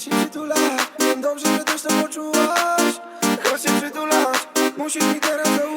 ci przytulać. Wiem dobrze, że też to poczułaś. Choć się przytulać. Musisz mi teraz zaufać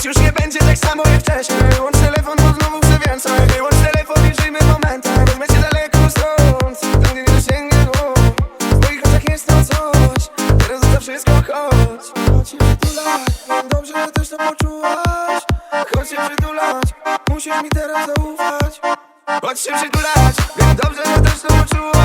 Nic już nie będzie tak samo jak wcześniej. Wyłącz telefon, bo znowu chcę więcej. Wyłącz telefon i żyjmy momentem Chodźmy się daleko stąd. Tam gdzie nie dosięgnie W twoich oczach jest to coś. Teraz za wszystko chodź. Chodź się przytulać. Dobrze, że też to poczułaś. Chodź się przytulać. Musisz mi teraz zaufać. Chodź się przytulać. Wiem dobrze, że też to poczułaś.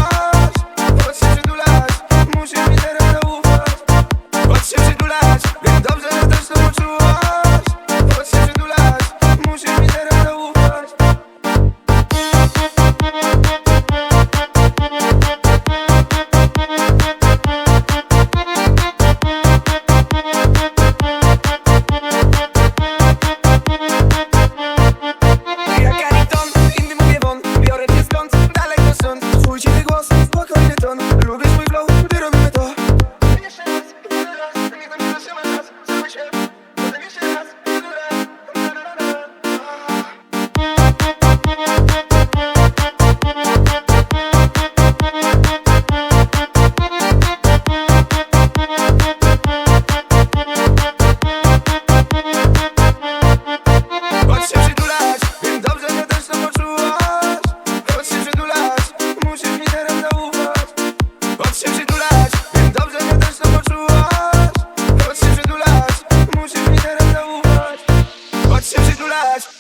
flash.